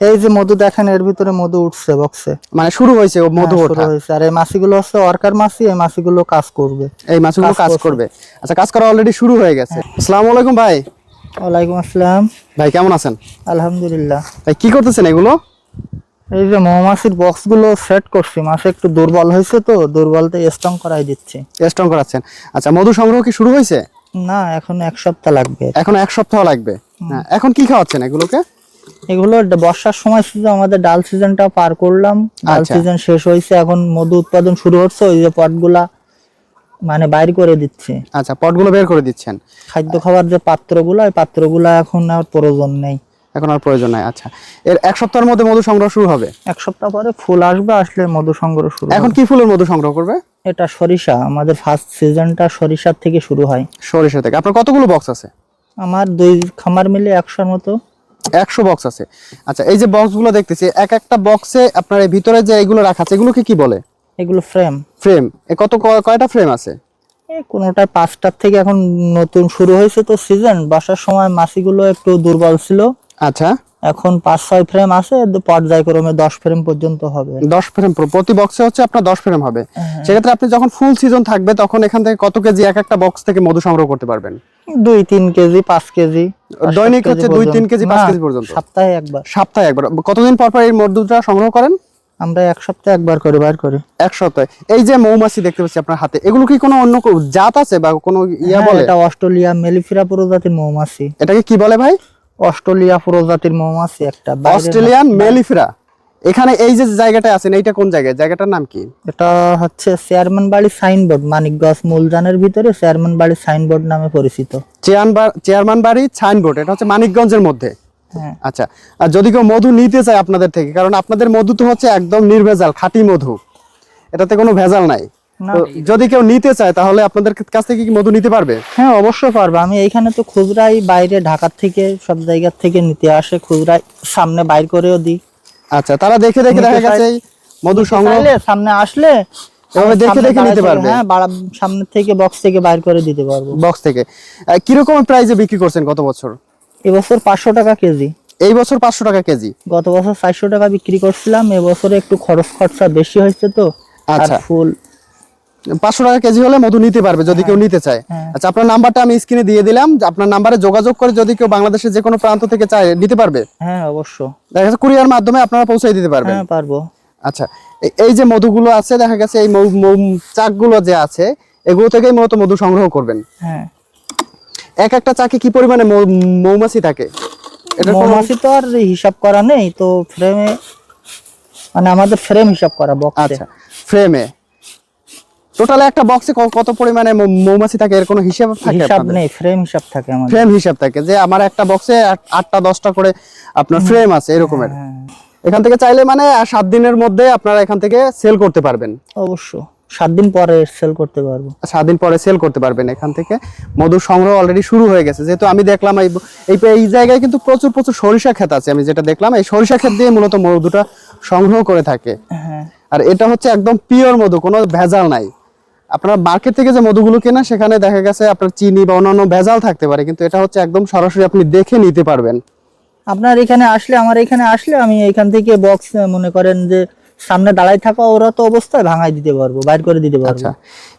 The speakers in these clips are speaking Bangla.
এই যে মধু দেখেন এর ভিতরে মধু উঠছে বক্সে মানে শুরু হয়েছে মধু হ্যাঁ, ওঠা। হয়েছে। আর এই মাছিগুলো হচ্ছে অর্কার মাছি এই মাছিগুলো কাজ করবে। এই মাছগুলো কাজ কাজ করবে। আচ্ছা কাজ করা অলরেডি শুরু হয়ে গেছে। আসসালামু আলাইকুম ভাই। ওয়ালাইকুম আসসালাম। ভাই কেমন আছেন? আলহামদুলিল্লাহ। ভাই কি করতেছেন এগুলো? এই যে মৌমাছির বক্সগুলো সেট করছি। মাছ একটু দুর্বল হয়েছে তো দুর্বলতে স্ট্রং করাই দিচ্ছি। স্ট্রং করাচ্ছেন। আচ্ছা মধু সংগ্রহ কি শুরু হয়েছে? না এখন এক সপ্তাহ লাগবে। এখন এক সপ্তাহ লাগবে। হ্যাঁ এখন কি খাওয়াচ্ছেন এগুলোকে? এগুলো বর্ষার সময় শুধু আমাদের ডাল সিজনটা পার করলাম। ডাল আচ্ছা। সিজন শেষ হয়েছে এখন মধু উৎপাদন শুরু হচ্ছে ওই যে পটগুলা মানে বাইর করে দিচ্ছে। আচ্ছা পটগুলো বের করে দিচ্ছেন। খাদ্য খাবার যে পাত্রগুলো ওই পাত্রগুলো এখন আর প্রয়োজন নেই। এখন আর প্রয়োজন নাই আচ্ছা। এর এক সপ্তাহের মধ্যে মধু সংগ্রহ শুরু হবে? এক সপ্তাহ পরে ফুল আসবে আসলে মধু সংগ্রহ শুরু এখন। কি ফুলের মধু সংগ্রহ করবে? এটা সরিষা আমাদের ফার্স্ট সিজনটা সরিষার থেকে শুরু হয়। সরিষা থেকে। আপনার কতগুলো বক্স আছে? আমার দুই খামার মিলে একশোর মতো। একশো বক্স আছে। আচ্ছা এই যে বক্সগুলো দেখতেছি এক একটা বক্সে আপনার এই ভিতরে যে এগুলো রাখা আছে এগুলোকে কি বলে? এগুলো ফ্রেম ফ্রেম এ কত কয়টা ফ্রেম আছে? এই কোনোটায় পাঁচটার থেকে এখন নতুন শুরু হয়েছে তো সিজন বাসার সময় মাসিগুলো একটু দুর্বল ছিল। আচ্ছা। এখন পাঁচ ছয় ফ্রেম আছে পর্যায়ক্রমে দশ ফ্রেম পর্যন্ত হবে। দশ ফ্রেম প্রতি বক্সে হচ্ছে আপনার দশ ফ্রেম হবে। হ্যাঁ। সেক্ষেত্রে আপনি যখন ফুল সিজন থাকবে তখন এখান থেকে কত কেজি এক একটা বক্স থেকে মধু সংগ্রহ করতে পারবেন? দুই তিন কেজি পাঁচ কেজি দৈনিক হচ্ছে দুই, তিন কেজি, পাঁচ কেজি পর্যন্ত। সপ্তাহে একবার। সপ্তাহে একবার। কতদিন পর পর এই মধুটা সংগ্রহ করেন? আমরা এক সপ্তাহে একবার করে বার করি। এক সপ্তাহে। এই যে মৌমাছি দেখতে পাচ্ছি আপনার হাতে এগুলো কি কোনো অন্য জাত আছে বা কোনো ইয়া হ্যাঁ, বলে? এটা অস্ট্রেলিয়া মেলিফিরা প্রজাতির মৌমাছি। এটাকে কি বলে ভাই? অস্ট্রেলিয়া প্রজাতির মৌমাছি একটা অস্ট্রেলিয়ান মেলিফেরা। এখানে এই যে জায়গাটা আছেন এইটা কোন জায়গায়? জায়গাটার নাম কি? এটা হচ্ছে চেয়ারম্যান বাড়ি সাইনবোর্ড মানিকগঞ্জ মূলজানের ভিতরে চেয়ারম্যান বাড়ি সাইনবোর্ড নামে পরিচিত। চেয়ারম্যান বাড়ি সাইনবোর্ড এটা হচ্ছে মানিকগঞ্জের মধ্যে। হ্যাঁ। আচ্ছা আর যদি কেউ মধু নিতে চায় আপনাদের থেকে কারণ আপনাদের মধু তো হচ্ছে একদম নির্ভেজাল খাঁটি মধু। এটাতে কোনো ভেজাল নাই। যদি কেউ নিতে চায় তাহলে আপনাদের কাছ থেকে কি মধু নিতে পারবে? হ্যাঁ অবশ্যই পারব। আমি এইখানে তো খুচরাই বাইরে ঢাকার থেকে সব জায়গার থেকে নিতে আসে খুচরাই। সামনে বাইর করেও দিই। আচ্ছা তারা দেখে দেখে দেখা গেছে এই মধু সংগ্রহ। সামনে আসলে এভাবে দেখে দেখে নিতে পারবে। হ্যাঁ বাড়া সামনে থেকে বক্স থেকে বাইর করে দিতে পারব। বক্স থেকে। আহ, কীরকম প্রাইসে বিক্রি করছেন গত বছর? এবছর পাঁচশো টাকা কেজি। এই বছর পাঁচশো টাকা কেজি। গত বছর চারশো টাকা বিক্রি করছিলাম এবছরে একটু খরচ খরচা বেশি হয়েছে তো। আচ্ছা। ফুল পাঁচশো টাকা কেজি হলে মধু নিতে পারবে যদি কেউ নিতে চায়। হ্যাঁ। আচ্ছা আপনার নাম্বারটা আমি স্ক্রিনে দিয়ে দিলাম। আপনার নাম্বারে যোগাযোগ করে যদি কেউ বাংলাদেশের যে কোনো প্রান্ত থেকে চায় নিতে পারবে। হ্যাঁ অবশ্য। দেখা যাচ্ছে কুরিয়ার মাধ্যমে আপনারা পৌঁছে দিতে পারবেন। হ্যাঁ পারব। আচ্ছা এই যে মধুগুলো আছে দেখা গেছে এই চাকগুলো যে আছে এগুলো থেকেই মূলত মধু সংগ্রহ করবেন। হ্যাঁ। এক একটা চাকে কি পরিমাণে মৌমাছি থাকে? এটা মৌমাছি তো আর হিসাব করা নেই তো ফ্রেমে মানে আমাদের ফ্রেম হিসাব করা বক্সে আচ্ছা ফ্রেমে টোটালে একটা বক্সে কত পরিমাণে মৌমাছি থাকে এর কোনো হিসাব থাকে হিসাব নেই ফ্রেম হিসাব থাকে আমাদের। ফ্রেম হিসাব থাকে যে আমার একটা বক্সে আটটা দশটা করে আপনার ফ্রেম আছে এরকমের। হ্যাঁ এখান থেকে চাইলে মানে সাত দিনের মধ্যে আপনারা এখান থেকে সেল করতে পারবেন। অবশ্য সাত দিন পরে সেল করতে পারব। সাত দিন পরে সেল করতে পারবেন এখান থেকে। মধু সংগ্রহ অলরেডি শুরু হয়ে গেছে। যেহেতু আমি দেখলাম এই এই এই জায়গায় কিন্তু প্রচুর প্রচুর সরিষা ক্ষেত আছে। আমি যেটা দেখলাম এই সরিষা ক্ষেত দিয়ে মূলত মধুটা সংগ্রহ করে থাকে। হ্যাঁ। আর এটা হচ্ছে একদম পিওর মধু কোনো ভেজাল নাই। আপনারা মার্কেট থেকে যে মধুগুলো কেনা সেখানে দেখা গেছে আপনার চিনি বা অন্যান্য ভেজাল থাকতে পারে কিন্তু এটা হচ্ছে একদম সরাসরি আপনি দেখে নিতে পারবেন। আপনার এখানে আসলে আমার এখানে আসলে আমি এখান থেকে বক্স মনে করেন যে সামনে দাঁড়াই থাকা ওরা তো অবস্থায় ভাঙাই দিতে পারব বাইর করে দিতে পারব। আচ্ছা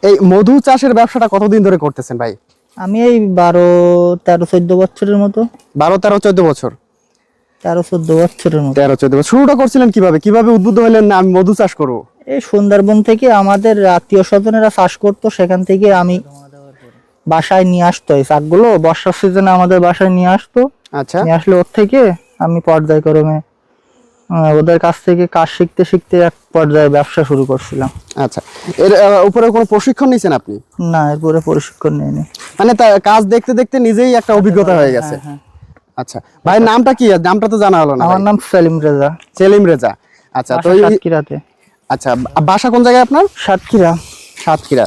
এই মধু চাষের ব্যবসাটা কতদিন ধরে করতেছেন ভাই? আমি এই বারো তেরো চোদ্দ বছরের মতো। বারো তেরো চোদ্দ বছর? তেরো চোদ্দ বছরের মতো। তেরো চোদ্দ বছর। শুরুটা করছিলেন কীভাবে? কীভাবে উদ্বুদ্ধ হলেন না আমি মধু চাষ করব? এই সুন্দরবন থেকে আমাদের আত্মীয় স্বজনেরা চাষ করতো সেখান থেকে আমি বাসায় নিয়ে আসতো এই শাকগুলো। বর্ষার সিজনে আমাদের বাসায় নিয়ে আসতো। আচ্ছা। নিয়ে আসলে ওর থেকে আমি পর্যায়ক্রমে ওদের কাছ থেকে কাজ শিখতে শিখতে এক পর্যায়ে ব্যবসা শুরু করছিলাম। আচ্ছা। এর উপরে কোনো প্রশিক্ষণ নিছেন আপনি? না এরপরে প্রশিক্ষণ নিইনি। মানে তা কাজ দেখতে দেখতে নিজেই একটা অভিজ্ঞতা হয়ে গেছে। আচ্ছা। ভাই নামটা কি? নামটা তো জানা হলো না আমার নাম সেলিম রেজা। সেলিম রেজা। আচ্ছা তো সাতক্ষীরাতে। আচ্ছা বাসা কোন জায়গায় আপনার? সাতক্ষীরা। সাতক্ষীরা।